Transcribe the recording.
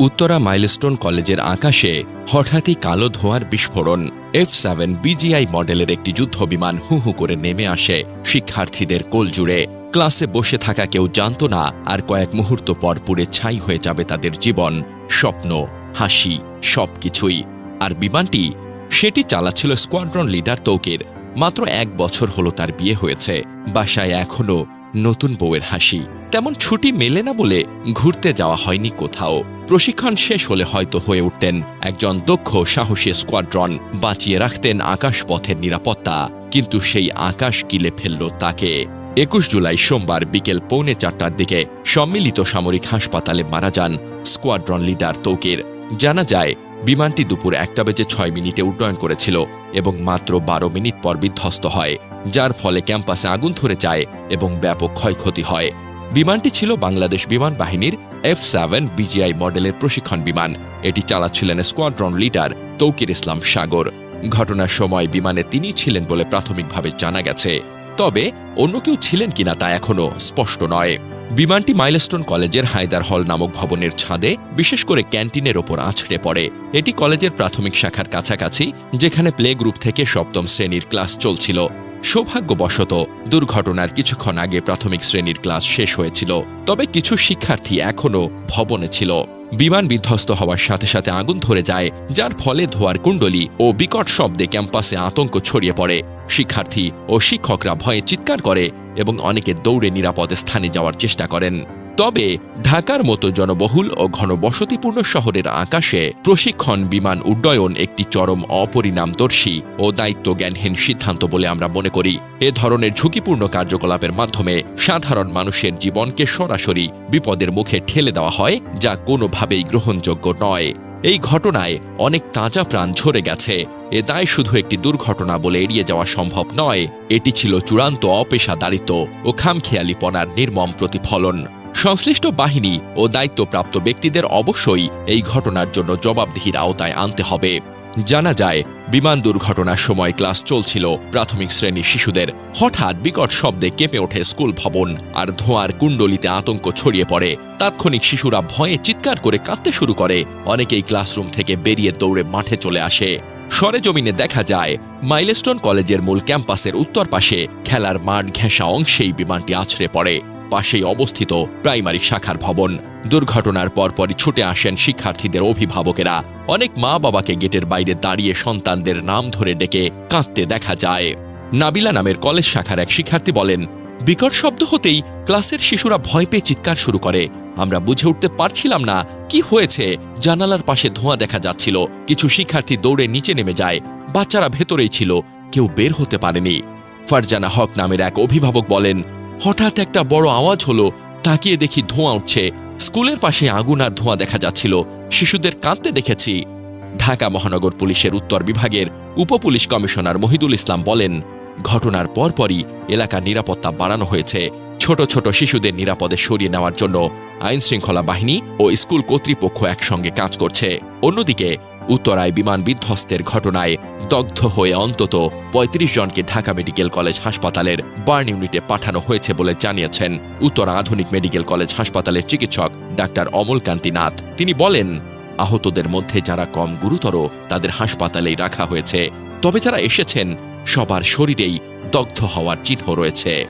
Uttara milestone কলেজের আকাশে হঠাৎই কালো ধোঁয়ার বিস্ফোরণ। এফ সেভেন বিজিআই মডেলের একটি যুদ্ধ বিমান হু হু করে নেমে আসে শিক্ষার্থীদের কোল জুড়ে। ক্লাসে বসে থাকা কেউ জানত না আর কয়েক মুহূর্ত পর পুড়ে ছাই হয়ে যাবে তাদের জীবন। স্বপ্ন, হাসি, সবকিছুই। আর বিমানটি, সেটি চালাচ্ছিল স্কোয়াড্রন লিডার তৌকির। মাত্র এক বছর হলো তার বিয়ে হয়েছে। বাসায় এখনও নতুন বউয়ের হাসি। তেমন ছুটি মেলে না বলে ঘুরতে যাওয়া হয়নি কোথাও। প্রশিক্ষণ শেষ হলে হয়তো হয়ে উঠতেন একজন দক্ষ, সাহসী স্কোয়াড্রন বাঁচিয়ে রাখতেন আকাশপথের নিরাপত্তা। কিন্তু সেই আকাশ কিলে ফেলল তাকে। একুশ জুলাই সোমবার বিকেল পৌনে চারটার দিকে সম্মিলিত সামরিক হাসপাতালে মারা যান স্কোয়াড্রন লিডার তৌকির। জানা যায়, বিমানটি দুপুর একটা বেজে ছয় মিনিটে উড্ডয়ন করেছিল এবং মাত্র বারো মিনিট পর বিধ্বস্ত হয়, যার ফলে ক্যাম্পাসে আগুন ধরে যায় এবং ব্যাপক ক্ষয়ক্ষতি হয়। বিমানটি ছিল বাংলাদেশ বিমান বাহিনীর এফ সেভেন বিজিআই মডেলের প্রশিক্ষণ বিমান। এটি চালাচ্ছিলেন স্কোয়াড্রন লিডার তৌকির ইসলাম সাগর। ঘটনার সময় বিমানে তিনি ছিলেন বলে প্রাথমিকভাবে জানা গেছে। তবে অন্য কেউ ছিলেন কিনা তা এখনও স্পষ্ট নয়। বিমানটি মাইলস্টোন কলেজের হায়দার হল নামক ভবনের ছাদে, বিশেষ করে ক্যান্টিনের ওপর আছড়ে পড়ে। এটি কলেজের প্রাথমিক শাখার কাছাকাছি, যেখানে প্লে গ্রুপ থেকে সপ্তম শ্রেণির ক্লাস চলছিল। সৌভাগ্যবশত, দুর্ঘটনার কিছুক্ষণ আগে প্রাথমিক শ্রেণির ক্লাস শেষ হয়েছিল, তবে কিছু শিক্ষার্থী এখনও ভবনে ছিল। বিমান বিধ্বস্ত হওয়ার সাথে সাথে আগুন ধরে যায়, যার ফলে ধোয়ার কুণ্ডলি ও বিকট শব্দে ক্যাম্পাসে আতঙ্ক ছড়িয়ে পড়ে। শিক্ষার্থী ও শিক্ষকরা ভয়ে চিৎকার করে এবং অনেকে দৌড়ে নিরাপদ স্থানে যাওয়ার চেষ্টা করেন। তবে ঢাকার মতো জনবহুল ও ঘনবসতিপূর্ণ শহরের আকাশে প্রশিক্ষণ, বিমান উড্ডয়ন একটি চরম অপরিণামদর্শী ও দায়িত্ব জ্ঞানহীন সিদ্ধান্ত বলে আমরা মনে করি। এ ধরনের ঝুঁকিপূর্ণ কার্যকলাপের মাধ্যমে সাধারণ মানুষের জীবনকে সরাসরি বিপদের মুখে ঠেলে দেওয়া হয়, যা কোনোভাবেই গ্রহণযোগ্য নয়। এই ঘটনায় অনেক তাজা প্রাণ ঝরে গেছে। এ দায় শুধু একটি দুর্ঘটনা বলে এড়িয়ে যাওয়া সম্ভব নয়, এটি ছিল চূড়ান্ত অপেশাদারিত্ব ও খামখেয়ালিপনার নির্মম প্রতিফলন। সংশ্লিষ্ট বাহিনী ও দায়িত্বপ্রাপ্ত ব্যক্তিদের অবশ্যই এই ঘটনার জন্য জবাবদিহির আওতায় আনতে হবে। জানা যায়, বিমান দুর্ঘটনার সময় ক্লাস চলছিল প্রাথমিক শ্রেণির শিশুদের। হঠাৎ বিকট শব্দে কেঁপে ওঠে স্কুল ভবন আর ধোঁয়ার কুণ্ডলিতে আতঙ্ক ছড়িয়ে পড়ে। তাৎক্ষণিক শিশুরা ভয়ে চিৎকার করে কাঁদতে শুরু করে। অনেকেই ক্লাসরুম থেকে বেরিয়ে দৌড়ে মাঠে চলে আসে। সরেজমিনে দেখা যায়, মাইলস্টোন কলেজের মূল ক্যাম্পাসের উত্তর পাশে খেলার মাঠ ঘেঁষা অংশেই বিমানটি আছড়ে পড়ে। পাশেই অবস্থিত প্রাইমারি শাখার ভবন। দুর্ঘটনার পরপরই ছুটে আসেন শিক্ষার্থীদের অভিভাবকেরা। অনেক মা বাবাকে গেটের বাইরে দাঁড়িয়ে সন্তানদের নাম ধরে ডেকে কাঁদতে দেখা যায়। নাবিলা নামের কলেজ শাখার এক শিক্ষার্থী বলেন, বিকট শব্দ হতেই ক্লাসের শিশুরা ভয় পেয়ে চিৎকার শুরু করে। আমরা বুঝে উঠতে পারছিলাম না কি হয়েছে। জানালার পাশে ধোঁয়া দেখা যাচ্ছিল। কিছু শিক্ষার্থী দৌড়ে নিচে নেমে যায়। বাচ্চারা ভেতরেই ছিল। কেউ বের হতে পারেনি। ফারজানা হক নামের এক অভিভাবক বলেন হঠাৎ একটা বড় আওয়াজ হলো, তাকিয়ে দেখি ধোঁয়া উঠছে। স্কুলের পাশে আগুন আর ধোঁয়া দেখা যাচ্ছিল। শিশুদের কাঁদতে দেখেছি। ঢাকা মহানগর পুলিশের উত্তর বিভাগের উপপুলিশ কমিশনার মহিদুল ইসলাম বলেন, ঘটনার পরপরই এলাকার নিরাপত্তা বাড়ানো হয়েছে। ছোট ছোট শিশুদের নিরাপদে সরিয়ে নেওয়ার জন্য আইন শৃঙ্খলা বাহিনী ও স্কুল কর্তৃপক্ষ একসঙ্গে কাজ করছে। অন্যদিকে উত্তরায় বিমান বিধ্বস্তের ঘটনায় দগ্ধ হয়ে অন্তত ৩৫ জনকে ঢাকা মেডিকেল কলেজ হাসপাতালের বার্ন ইউনিটে পাঠানো হয়েছে বলে জানিয়েছেন উত্তরা আধুনিক মেডিকেল কলেজ হাসপাতালের চিকিৎসক ডাক্তার অমলকান্তি নাথ তিনি বলেন, আহতদের মধ্যে যারা কম গুরুতর, তাদের হাসপাতালেই রাখা হয়েছে। তবে যারা এসেছেন, সবার শরীরেই দগ্ধ হওয়ার চিহ্ন রয়েছে।